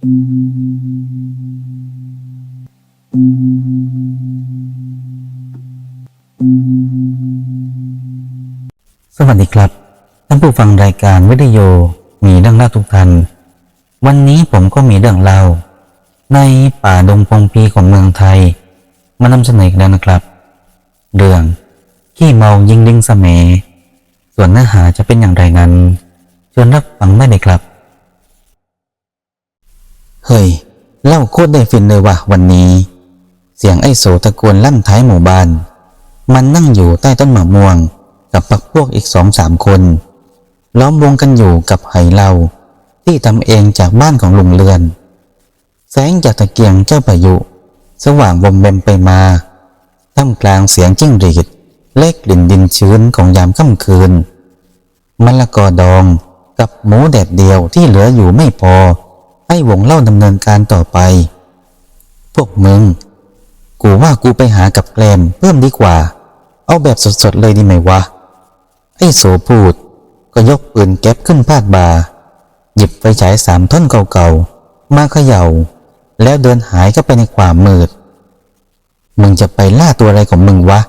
สวัสดีครับ ท่านผู้ฟังรายการวิทยุมีเรื่องเล่าทุกท่าน วันนี้ผมก็มีเรื่องเล่า ในป่าดงพงพีของเมืองไทย มานำเสนออีกแล้วนะครับ เรื่องขี้เมายิงลิงสเมส่วนเนื้อหาจะเป็นอย่างไรนั้นชวนรับฟังได้เลยครับ เฮ้ยเล่าโคตรได้ฟินเลยว่ะวันนี้ เสียงไอ้โสตะโกนลั่นท้ายหมู่บ้าน มันนั่งอยู่ใต้ต้นมะม่วง กับพักพวกอีกสองสามคน ล้อมวงกันอยู่กับไหเหล้าที่ทำเองจากบ้านของลุงเลือน แสงจากตะเกียงเจ้าพายุ สว่างบมเบมไปมาท่ามกลางเสียงจิ้งหรีดเล็กลิ่นดินชื้นของยามค่ำคืนมะละกอดองกับหมูแดดเดียวที่เหลืออยู่ไม่พอ ให้วงเล่าดำเนินการต่อไป พวกมึง กูว่ากูไปหากับแกลมเพิ่มดีกว่า เอาแบบสดๆเลยดีไหมวะ ไอ้โสพูด ก็ยกปืนแก๊ปขึ้นพาดบา หยิบไฟฉายสามท่อนเก่าๆ มาเขย่า แล้วเดินหายเข้าไปในความมืด มึงจะไปล่าตัวอะไรของมึงวะ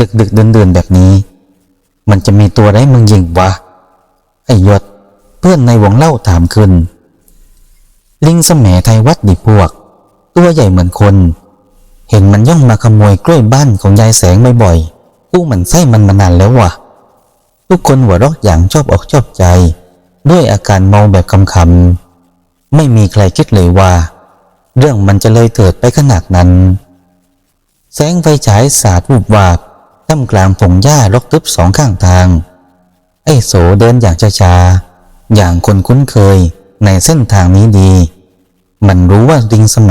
ดึกดึกเดินเดินๆแบบนี้ มันจะมีตัวอะไรมึงยิงวะ ไอ้ยศ เพื่อนในวงเล่าถามขึ้น ลิงสมแหไทยวัดดิพวก ตัวใหญ่เหมือนคน เห็นมันย่องมาขโมยกล้วยบ้านของยายแสงบ่อยๆกูหมันไส้มันมานานแล้วว่ะ ทุกคนหัวเราะอย่างชอบอกชอบใจ ด้วยอาการเมาแบบคำๆไม่มีใครคิดเลยว่า เรื่องมันจะเลยเถิดไปขนาดนั้น แสงไฟฉายสาดวูบวาบท่ามกลางพงหญ้ารกทึบสองข้างทาง ไอ้โสเดินอย่างช้าๆอย่างคนคุ้นเคยในเส้นทางนี้ดี มันรู้ว่าลิงสแม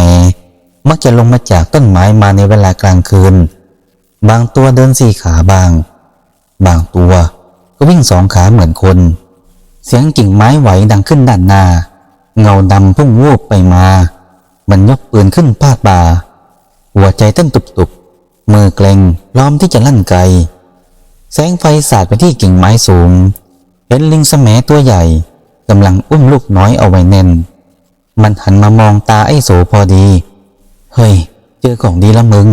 มักจะลงมาจากต้นไม้มาในเวลากลางคืน บางตัวเดินสี่ขาบาง บางตัวก็วิ่งสองขาเหมือนคน เสียงกิ่งไม้ไหวดังขึ้นด้านหน้า เงาดำพุ่งวูบไปมา มันยกปืนขึ้นพาดบ่า หัวใจเต้นตุบๆ มือเกรงพร้อมที่จะลั่นไกล แสงไฟสาดไปที่กิ่งไม้สูง เห็นลิงสแมตัวใหญ่กำลังอุ้มลูกน้อยเอาไว้แน่น มันหันมามองตาไอ้โสพอดี เฮ้ย เจอของดีละมึง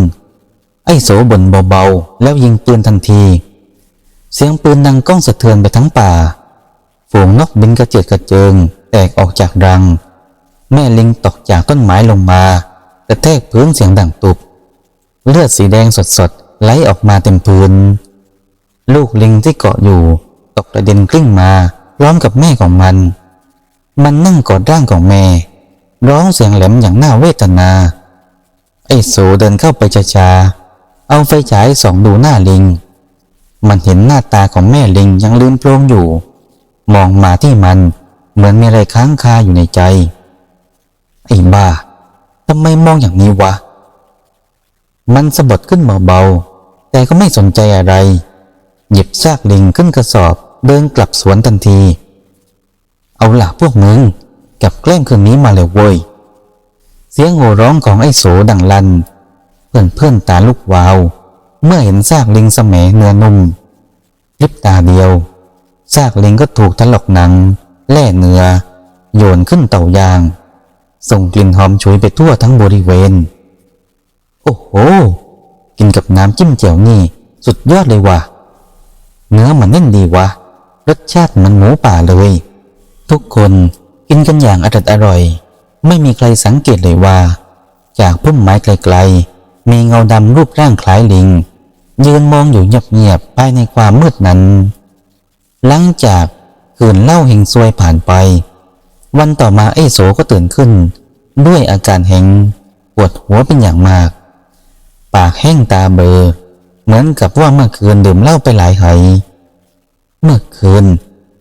ไอ้โสบ่นเบาๆ แล้วยิงปืนทันที เสียงปืนดังก้องสะเทือนไปทั้งป่า ฝูงนกบินกระเจิดกระเจิง แตกออกจากรัง แม่ลิงตกจากต้นไม้ลงมากระแทกพื้นเสียงดังตุบ เลือดสีแดงสดๆไหลออกมาเต็มพื้น ลูกลิงที่เกาะอยู่ ตกกระเด็นกลิ้งมาพร้อมกับแม่ของมัน มันนั่งกอดร่างของแม่ ร้องเสียงแหลมอย่างน่าเวทนา ไอ้โสเดินเข้าไปช้าๆเอาไฟฉายส่องดูหน้าลิง มันเห็นหน้าตาของแม่ลิงยังลืมโปรงอยู่ มองมาที่มันเหมือนมีอะไรค้างคาอยู่ในใจ ไอ้บ้าทำไมมองอย่างนี้วะ มันสะบัดขึ้นเบาๆ แต่ก็ไม่สนใจอะไร หยิบซากลิงขึ้นกระสอบเดินกลับสวนทันที เอาล่ะพวกมึง กับแกล้มคืนนี้มาเลยเว้ย เสียงโห่ร้องของไอ้โสดังลัน เพื่อนเพื่อนตาลุกวาว เมื่อเห็นซากลิงสมเนื้อนุ่มพริบตาเดียวซากลิงก็ถูกถลอกหนัง แล่เนื้อ โยนขึ้นเต่ายาง ส่งกลิ่นหอมฉุยไปทั่วทั้งบริเวณ โอ้โห กินกับน้ำจิ้มแจ่วนี่ สุดยอดเลยว่ะ เนื้อมันแน่นดีวะ รสชาติมันหมูป่าเลย ทุกคน กินกันอย่างอร่อยอร่อย ไม่มีใครสังเกตเลยว่า จากพุ่มไม้ไกลๆ มีเงาดำรูปร่างคล้ายลิง ยืนมองอยู่เงียบๆภายในความมืดนั้น หลังจากคืนเล่าเฮงซวยผ่านไป วันต่อมาไอ้โสก็ตื่นขึ้น ด้วยอาการแหงปวดหัวเป็นอย่างมาก ปากแห้งตาเบลอเหมือนกับว่าเมื่อคืนดื่มเหล้าไปหลายไหเมื่อคืน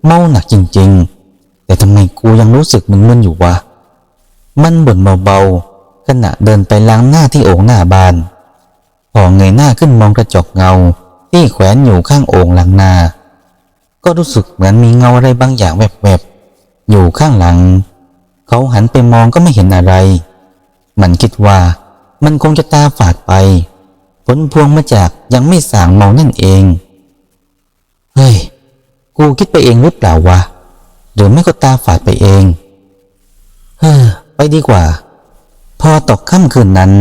เมาหนักจริงๆ แต่ทำไมกูยังรู้สึกมึนๆอยู่วะ มันบ่นเบาๆขณะเดินไปล้างหน้าที่โอ่งหน้าบ้าน พอเงยหน้าขึ้นมองกระจกเงาที่แขวนอยู่ข้างโอ่งล้างหน้าก็รู้สึกเหมือนมีเงาอะไรบางอย่างแวบๆ อยู่ข้างหลัง เขาหันไปมองก็ไม่เห็นอะไร มันคิดว่ามันคงจะตาฝาดไป ผลพวงมาจากยังไม่สางเมานั่นเอง เฮ้ย กูคิดไปเองหรือเปล่าวะ หรือไม่ก็ตาฝาดไปเองเฮ้อไปดีกว่า พอตกค่ำคืนนั้น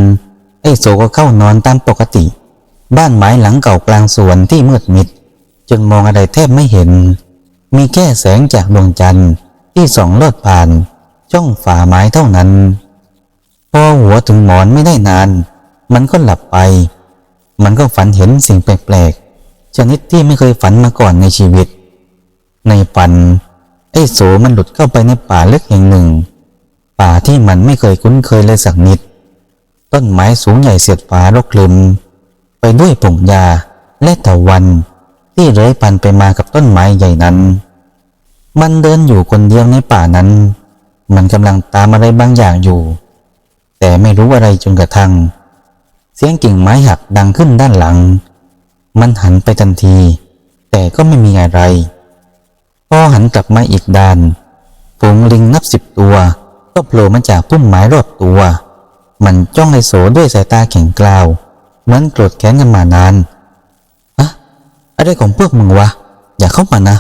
ไอ้โสก็เข้านอนตามปกติ บ้านไม้หลังเก่ากลางสวนที่มืดมิด จนมองอะไรแทบไม่เห็น มีแค่แสงจากดวงจันทร์ที่ส่องลอดผ่าน ช่องฝาไม้เท่านั้น พอหัวถึงหมอนไม่ได้นาน มันก็หลับไป มันก็ฝันเห็นสิ่งแปลกๆชนิดที่ไม่เคยฝันมาก่อนในชีวิต ในฝัน ไอ้โสมันหลุดเข้าไปในป่าลึกแห่งหนึ่ง ป่าที่มันไม่เคยคุ้นเคยเลยสักนิด ต้นไม้สูงใหญ่เสียดฟ้ารกลึม ไปด้วยผงหญ้าและเถาวัน ที่เลื้อยพันไปมากับต้นไม้ใหญ่นั้น มันเดินอยู่คนเดียวในป่านั้น มันกำลังตามอะไรบางอย่างอยู่ แต่ไม่รู้อะไรจนกระทั่ง เสียงกิ่งไม้หักดังขึ้นด้านหลัง มันหันไปทันที แต่ก็ไม่มีอะไร พอหันกลับมาอีกด้านฝูงลิงนับสิบตัว ก็โผล่มาจากพุ่มไม้รอบตัว มันจ้องไอโสด้วยสายตาแข็งกร้าว เหมือนโกรธแค้นกันมานานอะอะไรของพวกมึงวะ อย่าเข้ามานะ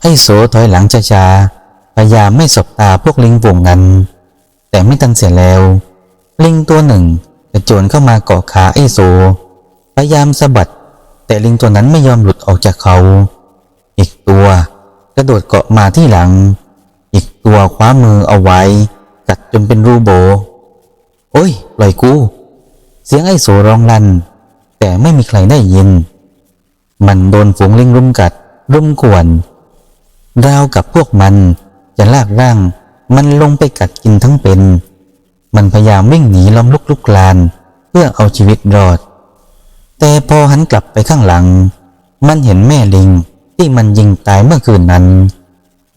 ไอโสถอยหลังช้าๆพยายามไม่สบตาพวกลิงวงนั้น แต่ไม่ทันเสียแล้ว ลิงตัวหนึ่งกระโจนเข้ามาเกาะขาไอโสพยายามสะบัด แต่ลิงตัวนั้นไม่ยอมหลุดออกจากเขา อีกตัว กระโดดเกาะมาที่หลัง อีกตัวคว้ามือเอาไว้ กัดจนเป็นรูโบ โอ้ยปล่อยกู เสียงไอ้โสร้องลั่น แต่ไม่มีใครได้ยิน มันโดนฝูงลิงรุมกัด รุมกวนราวกับพวกมันจะลากร่าง มันลงไปกัดกินทั้งเป็น มันพยายามวิ่งหนีล้อมลุกลุกลาน เพื่อเอาชีวิตรอด แต่พอหันกลับไปข้างหลัง มันเห็นแม่ลิง ที่มันยิงตายเมื่อคืนนั้น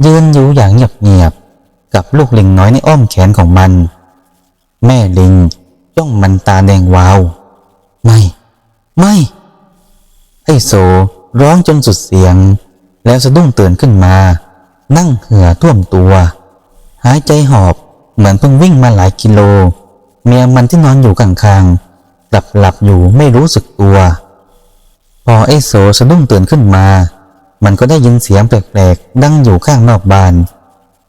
ยืนอยู่อย่างเงียบๆกับลูกลิงน้อยในอ้อมแขนของมัน แม่ลิงจ้องมันตาแดงวาว ไม่ ไม่ไอโสร้องจนสุดเสียง แล้วสะดุ้งตื่นขึ้นมา นั่งเหือท่วมตัว หายใจหอบเหมือนเพิ่งวิ่งมาหลายกิโล เมียมันที่นอนอยู่ข้างๆหลับหลับๆอยู่ไม่รู้สึกตัว พอไอโสสะดุ้งตื่นขึ้นมา มันก็ได้ยินเสียงแปลกๆ ดังอยู่ข้างนอกบ้าน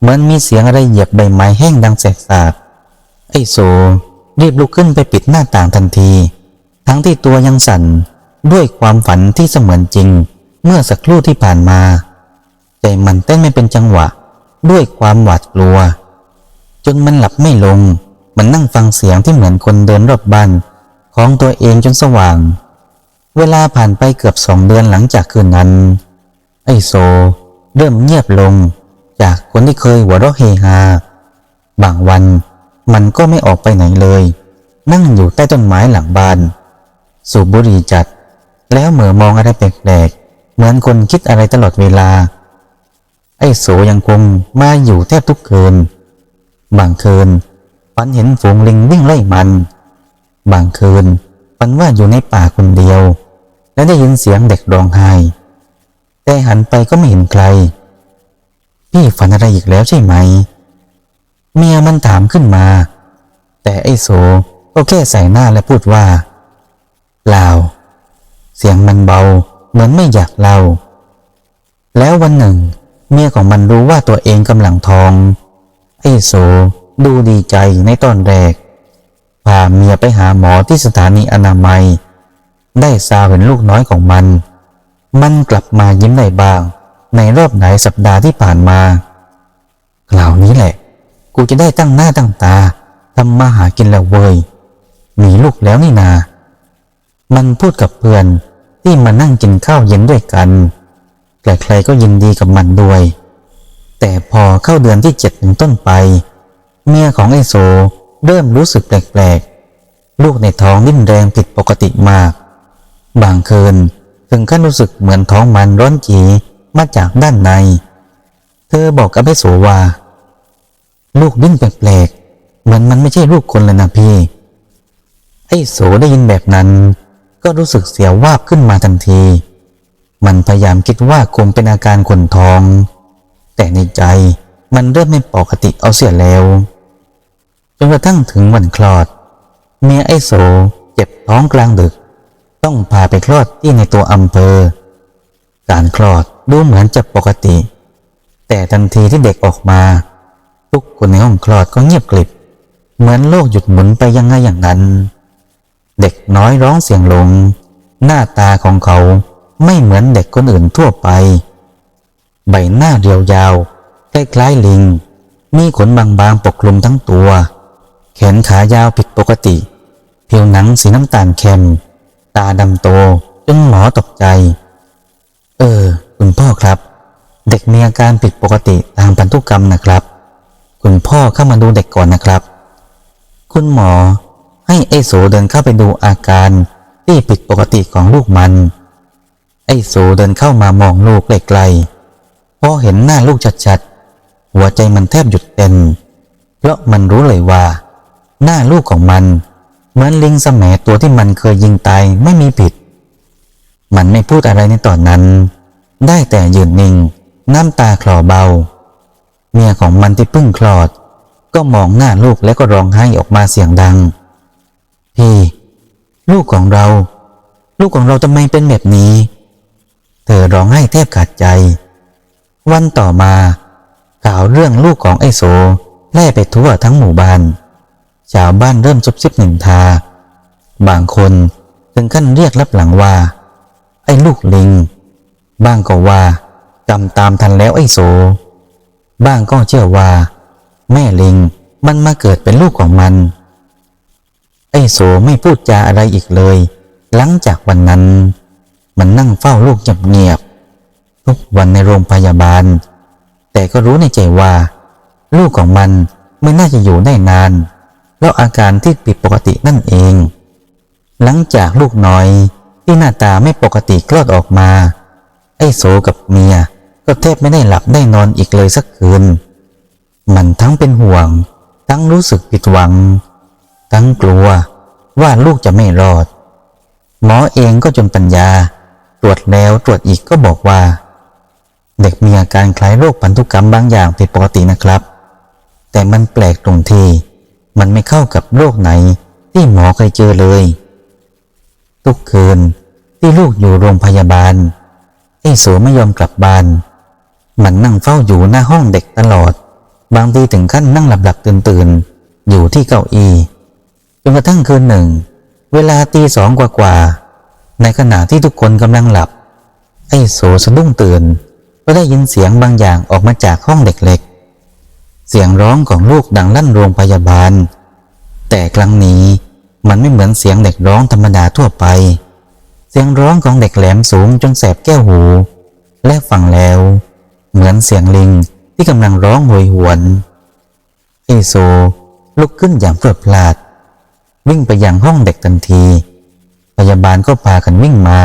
เหมือนมีเสียงอะไรเหยียบใบไม้แห้งดังแสกสาบไอ้โสรีบลุกขึ้นไปปิดหน้าต่างทันที ทั้งที่ตัวยังสั่นด้วยความฝันที่เสมือนจริง เมื่อสักครู่ที่ผ่านมาแต่มันเต้นไม่เป็นจังหวะ ด้วยความหวาดกลัว จนมันหลับไม่ลง มันนั่งฟังเสียงที่เหมือนคนเดินรอบบ้านของตัวเองจนสว่าง เวลาผ่านไปเกือบสองเดือนหลังจากคืนนั้น ไอโซ เริ่มเงียบลง จากคนที่เคยหัวเราะเฮฮา บางวันมันก็ไม่ออกไปไหนเลย นั่งอยู่ใต้ต้นไม้หลังบ้าน สูบบุหรี่จัด แล้วเหม่อมองอะไรแปลกๆ เหมือนคนคิดอะไรตลอดเวลา ไอ้โสยังคงมาอยู่แทบทุกคืน บางคืนฝันเห็นฝูงลิงวิ่งไล่มัน บางคืนฝันว่าอยู่ในป่าคนเดียว และได้ยินเสียงเด็กร้องไห้ แต่หันไปก็ไม่เห็นใคร พี่ฝันอะไรอีกแล้วใช่ไหม เมียมันถามขึ้นมา แต่ไอ้โสก็แค่ใส่หน้าและพูดว่าเปล่า เสียงมันเบาเหมือนไม่อยากเล่า แล้ววันหนึ่ง เมียของมันรู้ว่าตัวเองกำลังท้อง ไอ้โสดูดีใจในตอนแรก พาเมียไปหาหมอที่สถานีอนามัย ได้ซาวเห็นลูกน้อยของมัน มันกลับมายิ้มได้บ้าง ในรอบหลายสัปดาห์ที่ผ่านมาคราวนี้แหละ กูจะได้ตั้งหน้าตั้งตาทำมาหากินแล้วเว้ยมีลูกแล้วนี่นา มันพูดกับเพื่อนที่มานั่งกินข้าวเย็นด้วยกันใครๆก็ยินดีกับมันด้วย แต่พอเข้าเดือนที่เจ็ดเป็นต้นไป เมียของไอโซเริ่มรู้สึกแปลกๆ ลูกในท้องดิ้นแรงผิดปกติมาก บางคืน ถึงขั้นรู้สึกเหมือนท้องมันร้อนจีมาจากด้านใน เธอบอกกับไอโซว่าลูกดิ้นแปลกๆ เหมือนมันไม่ใช่ลูกคนเลยนะพี่ ไอ้โสได้ยินแบบนั้น ก็รู้สึกเสียววาบขึ้นมาทันที มันพยายามคิดว่าคงเป็นอาการขนท้อง แต่ในใจมันเริ่มไม่ปกติเอาเสียแล้ว จนกระทั่งถึงวันคลอด เมียไอ้โสเจ็บท้องกลางดึก ต้องพาไปคลอดที่ในตัวอำเภอ การคลอดดูเหมือนจะปกติ แต่ทันทีที่เด็กออกมา ทุกคนในห้องคลอดก็เงียบกริบ เหมือนโลกหยุดหมุนไปยังไงอย่างนั้น เด็กน้อยร้องเสียงลง หน้าตาของเขาไม่เหมือนเด็กคนอื่นทั่วไป ใบหน้าเรียวยาวคล้ายๆลิง มีขนบางๆปกคลุมทั้งตัว แขนขายาวผิดปกติ ผิวหนังสีน้ำตาลเข้ม ตาดำโตจนหมอตกใจ เออ คุณพ่อครับ เด็กมีอาการผิดปกติทางพันธุกรรมนะครับ คุณพ่อเข้ามาดูเด็กก่อนนะครับ คุณหมอให้ไอ้โสเดินเข้าไปดูอาการที่ผิดปกติของลูกมัน ไอ้โสเดินเข้ามามองลูกไกลๆพอเห็นหน้าลูกชัดๆหัวใจมันแทบหยุดเต้นเพราะมันรู้เลยว่า หน้าลูกของมัน เหมือนลิงสมัยตัวที่มันเคยยิงตายไม่มีผิด มันไม่พูดอะไรในตอนนั้น ได้แต่ยืนนิ่ง น้ำตาคลอเบา เมียของมันที่เพิ่งคลอด ก็มองหน้าลูกแล้วก็ร้องไห้ออกมาเสียงดัง พี่ ลูกของเรา ลูกของเราทำไมเป็นแบบนี้ เธอร้องไห้แทบขาดใจ วันต่อมาข่าวเรื่องลูกของไอโซแล่ไปทั่วทั้งหมู่บ้าน ชาวบ้านเริ่มซุบซิบนินทา บางคนถึงขั้นเรียกรับหลังว่า ไอ้ลูกลิง บ้างก็ว่ากำตามทันแล้วไอ้โส บ้างก็เชื่อว่า แม่ลิงมันมาเกิดเป็นลูกของมัน ไอ้โสไม่พูดจาอะไรอีกเลย หลังจากวันนั้น มันนั่งเฝ้าลูกเงียบๆทุกวันในโรงพยาบาล แต่ก็รู้ในใจว่า ลูกของมันไม่น่าจะอยู่ได้นาน เพราะอาการที่ผิดปกตินั่นเอง หลังจากลูกน้อยที่หน้าตาไม่ปกติคลอดออกมา ไอ้โสกับเมียก็แทบไม่ได้หลับได้นอนอีกเลยสักคืน มันทั้งเป็นห่วง ทั้งรู้สึกผิดหวัง ทั้งกลัวว่าลูกจะไม่รอด หมอเองก็จนปัญญา ตรวจแล้วตรวจอีกก็บอกว่า เด็กมีอาการคล้ายโรคพันธุกรรมบางอย่างผิดปกตินะครับ แต่มันแปลกตรงที่ มันไม่เข้ากับโรคไหนที่หมอเคยเจอเลย ทุกคืนที่ลูกอยู่โรงพยาบาลไอ้โสไม่ยอมกลับบ้าน มันนั่งเฝ้าอยู่หน้าห้องเด็กตลอด บางทีถึงขั้นนั่งหลับหลับตื่นตื่นๆอยู่ที่เก้าอี้จนกระทั่งคืนหนึ่ง เวลาตีสองกว่ากว่าๆในขณะที่ทุกคนกำลังหลับ ไอ้โสสะดุ้งตื่น ก็ได้ยินเสียงบางอย่างออกมาจากห้องเด็กเล็ก เสียงร้องของลูกดังลั่นโรงพยาบาล แต่ครั้งนี้มันไม่เหมือนเสียงเด็กร้องธรรมดาทั่วไป เสียงร้องของเด็กแหลมสูงจนแสบแก้วหู และฟังแล้ว เหมือนเสียงลิงที่กำลังร้องโหยหวนไอโซลุกขึ้นอย่างเพลิดเพลิดวิ่งไปยังห้องเด็กทันที พยาบาลก็พากันวิ่งมา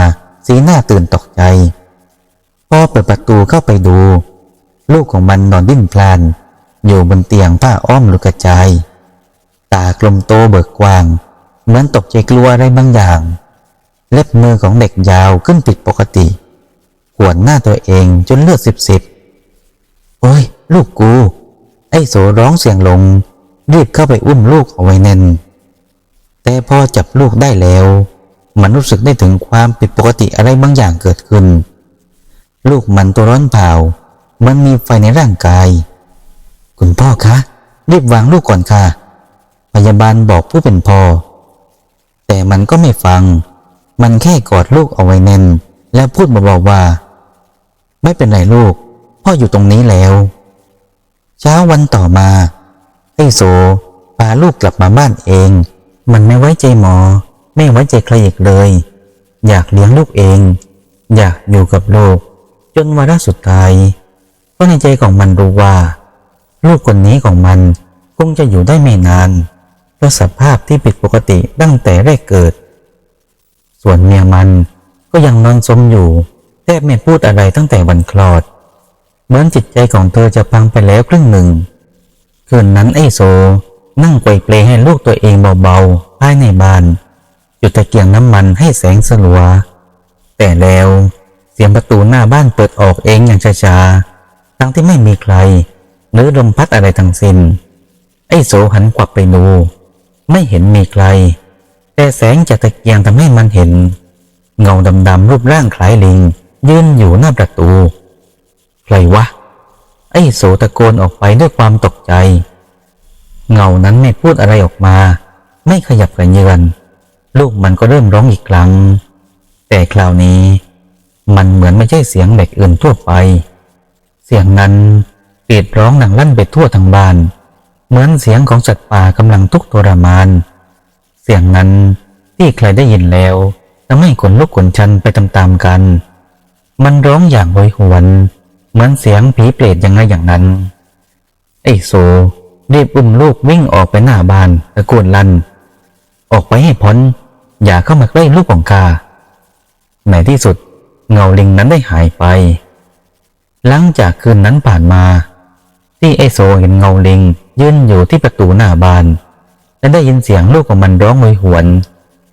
สีหน้าตื่นตกใจพ่อเปิดประตูเข้าไปดู ลูกของมันนอนดิ้นพลาน อยู่บนเตียงผ้าอ้อมลูกกระจาย ตากลมโตเบิกกว้าง เหมือนตกใจกลัวอะไรบางอย่าง เล็บมือของเด็กยาวขึ้นผิดปกติขวนหน้าตัวเองจนเลือดสิบสิบโอ้ย ลูกกู ไอ้โสร้องเสียงลง รีบเข้าไปอุ้มลูกเอาไว้แน่น แต่พอจับลูกได้แล้ว มันรู้สึกได้ถึงความผิดปกติอะไรบางอย่างเกิดขึ้น ลูกมันตัวร้อนเผามันมีไฟในร่างกาย คุณพ่อคะ รีบวางลูกก่อนค่ะ พยาบาลบอกผู้เป็นพ่อ แต่มันก็ไม่ฟัง มันแค่กอดลูกเอาไว้แน่น แล้วพูดเบาๆว่า ไม่เป็นไรลูก พ่ออยู่ตรงนี้แล้ว เช้าวันต่อมาไอ้โสพาลูกกลับมาบ้านเอง มันไม่ไว้ใจหมอ ไม่ไว้ใจใครอีกเลย อยากเลี้ยงลูกเอง อยากอยู่กับลูก จนวาระสุดท้ายเพราะในใจของมันรู้ว่า ลูกคนนี้ของมันคงจะอยู่ได้ไม่นานเพราะสภาพที่ผิดปกติตั้งแต่แรกเกิด ส่วนเมียมันก็ยังนอนสมอยู่แทบไม่พูดอะไรตั้งแต่วันคลอด เหมือนจิตใจของเธอจะพังไปแล้วครึ่งหนึ่ง คืนนั้นไอโซนั่งไกวเปลให้ลูกตัวเองเบาๆภายในบ้านจุดตะเกียงน้ำมันให้แสงสลัว แต่แล้วเสียงประตูหน้าบ้านเปิดออกเองอย่างช้าๆทั้งที่ไม่มีใคร หรือลมพัดอะไรทั้งสิ้น ไอ้โสหันกวับไปดู ไม่เห็นมีใคร แต่แสงจากตะเกียงทำให้มันเห็น เงาดำๆรูปร่างคล้ายลิง ยืนอยู่หน้าประตู ใครวะ ไอ้โสตะโกนออกไปด้วยความตกใจ เงานั้นไม่พูดอะไรออกมา ไม่ขยับกระเยือน ลูกมันก็เริ่มร้องอีกครั้ง แต่คราวนี้ มันเหมือนไม่ใช่เสียงเด็กอื่นทั่วไป เสียงนั้น กรีดร้องดังลั่นไปทั่วทั้งบ้าน เหมือนเสียงของสัตว์ป่ากำลังทุกข์ทรมาน เสียงนั้นที่ใครได้ยินแล้วทำให้ขนลุกขนชันไปตามๆกัน มันร้องอย่างโหยหวน เหมือนเสียงผีเปรตยังไงอย่างนั้น ไอ้โซรีบอุ้มลูกวิ่งออกไปหน้าบ้านตะโกนลั่น ออกไปให้พ้น อย่าเข้ามาใกล้ลูกของข้าในที่สุดเงาลิงนั้นได้หายไป หลังจากคืนนั้นผ่านมา ที่ไอโซเห็นเงาลิงยืนอยู่ที่ประตูหน้าบ้าน และได้ยินเสียงลูกของมันร้องโหยหวน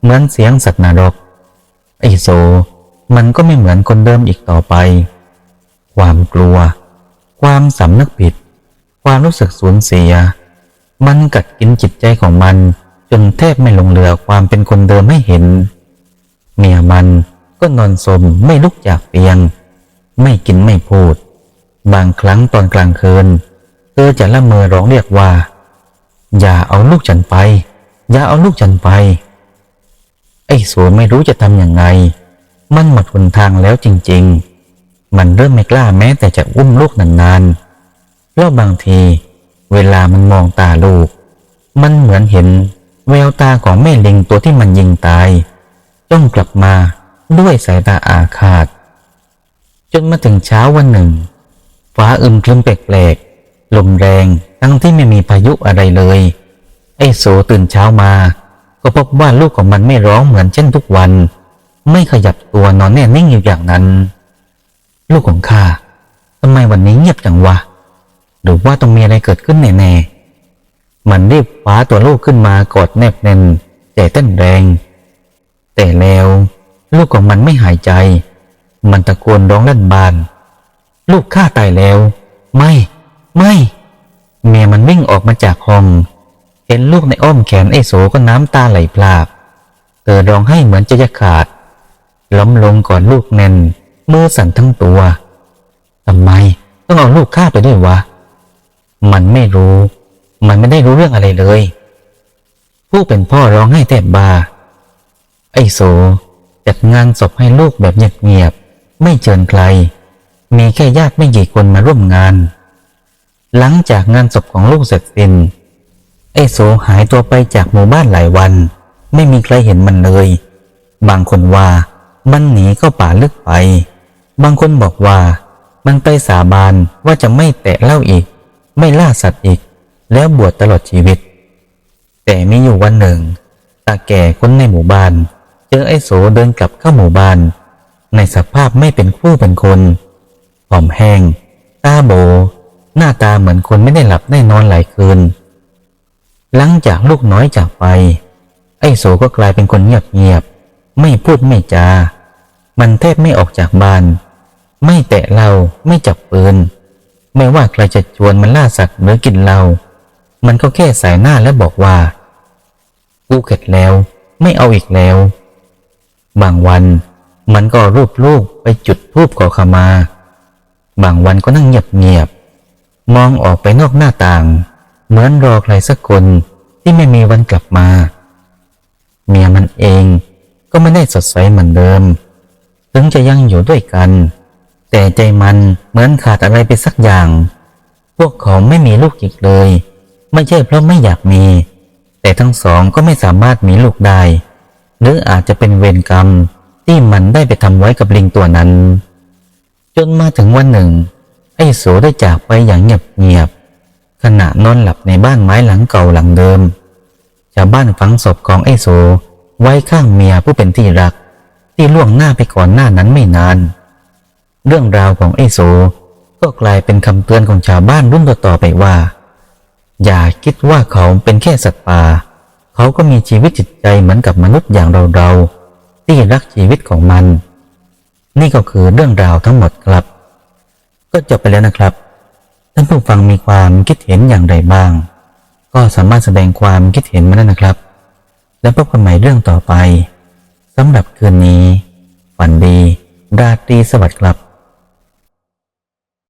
เหมือนเสียงสัตว์นรก ไอโซ มันก็ไม่เหมือนคนเดิมอีกต่อไป ความกลัว ความสำนึกผิด ความรู้สึกสูญเสีย มันกัดกินจิตใจของมัน จนแทบไม่หลงเหลือความเป็นคนเดิมให้เห็น เมียมันก็นอนสมไม่ลุกจากเตียง ไม่กินไม่พูด บางครั้งตอนกลางคืน เธอจะละเมอร้องเรียกว่า อย่าเอาลูกฉันไป อย่าเอาลูกฉันไป ไอ้สวนไม่รู้จะทำอย่างไง มันหมดหนทางแล้วจริง ๆ มันเริ่มไม่กล้าแม้แต่จะอุ้มลูกนานๆเพราะบางที เวลามันมองตาลูก มันเหมือนเห็นแววตาของแม่ลิงตัวที่มันยิงตายจ้องกลับมาด้วยสายตาอาฆาต จนมาถึงเช้าวันหนึ่ง ฟ้าอึมครึมแปลก ลมแรงทั้งที่ไม่มีพายุอะไรเลย ไอ้โสตื่นเช้ามา ก็พบว่าลูกของมันไม่ร้องเหมือนเช่นทุกวัน ไม่ขยับตัวนอนแน่นิ่งอยู่อย่างนั้น ลูกของข้าทำไมวันนี้เงียบจังวะหรือว่าต้องมีอะไรเกิดขึ้นแน่ๆมันรีบคว้าตัวลูกขึ้นมากอดแนบแน่นใจเต้นแรง แต่แล้วลูกของมันไม่หายใจ มันตะโกนร้องลั่นบาน ลูกข้าตายแล้ว ไม่ ไม่ เมียมันวิ่งออกมาจากห้อง เห็นลูกในอ้อมแขนไอ้โสก็น้ำตาไหลพรากเธอร้องไห้เหมือนจะจะขาด ล้มลงก่อนลูกแน่น มือสั่นทั้งตัวทำไมต้องเอาลูกข้าไปด้วยวะ มันไม่รู้ มันไม่ได้รู้เรื่องอะไรเลย ผู้เป็นพ่อร้องไห้แทบบา ไอ้โสจัดงานศพให้ลูกแบบเงียบๆไม่เชิญใคร มีแค่ญาติไม่กี่คนมาร่วมงาน หลังจากงานศพของลูกเสร็จสิ้นไอโสหายตัวไปจากหมู่บ้านหลายวัน ไม่มีใครเห็นมันเลย บางคนว่ามันหนีเข้าป่าลึกไป บางคนบอกว่า มันไปสาบานว่าจะไม่แตะเหล้าอีก ไม่ล่าสัตว์อีก แล้วบวชตลอดชีวิต แต่มีอยู่วันหนึ่ง ตาแก่คนในหมู่บ้าน เจอไอ้โสเดินกลับเข้าหมู่บ้าน ในสภาพไม่เป็นคู่เป็นคนผอมแห้ง ตาโบ หน้าตาเหมือนคนไม่ได้หลับได้นอนหลายคืน หลังจากลูกน้อยจากไป ไอ้โสก็กลายเป็นคนเงียบๆไม่พูดไม่จา มันแทบไม่ออกจากบ้าน ไม่แตะเราไม่จับปืน ไม่ว่าใครจะชวนมันล่าสัตว์หรือกินเรา มันก็แค่สายหน้าและบอกว่า กูเข็ดแล้ว ไม่เอาอีกแล้ว บางวันมันก็รูปลูกไปจุดทูบขอขมา บางวันก็นั่งเงียบเงียบ มองออกไปนอกหน้าต่าง เหมือนรอใครสักคนที่ไม่มีวันกลับมา เมียมันเองก็ไม่ได้สดใสเหมือนเดิม ถึงจะยังอยู่ด้วยกัน แต่ใจมันเหมือนขาดอะไรไปสักอย่าง พวกเขาไม่มีลูกอีกเลย ไม่ใช่เพราะไม่อยากมี แต่ทั้งสองก็ไม่สามารถมีลูกได้ หรืออาจจะเป็นเวรกรรมที่มันได้ไปทำไว้กับลิงตัวนั้น จนมาถึงวันหนึ่ง ไอ้โสได้จากไปอย่างเงียบๆขณะนอนหลับในบ้านไม้หลังเก่าหลังเดิมชาวบ้านฝังศพของไอ้โสไว้ข้างเมียผู้เป็นที่รัก ที่ล่วงหน้าไปก่อนหน้านั้นไม่นาน เรื่องราวของไอ้โสก็กลายเป็นคำเตือนของชาวบ้านรุ่นต่อๆไปว่า อย่าคิดว่าเขาเป็นแค่สัตว์ป่า เขาก็มีชีวิตจิตใจเหมือนกับมนุษย์อย่างเราๆที่รักชีวิตของมัน นี่ก็คือเรื่องราวทั้งหมดครับ ก็จบไปแล้วนะครับ ท่านผู้ฟังมีความคิดเห็นอย่างไรบ้าง ก็สามารถแสดงความคิดเห็นมาได้นะครับ แล้วพบกันใหม่เรื่องต่อไปสำหรับคืนนี้ฝันดีราตรีสวัสดิ์ครับ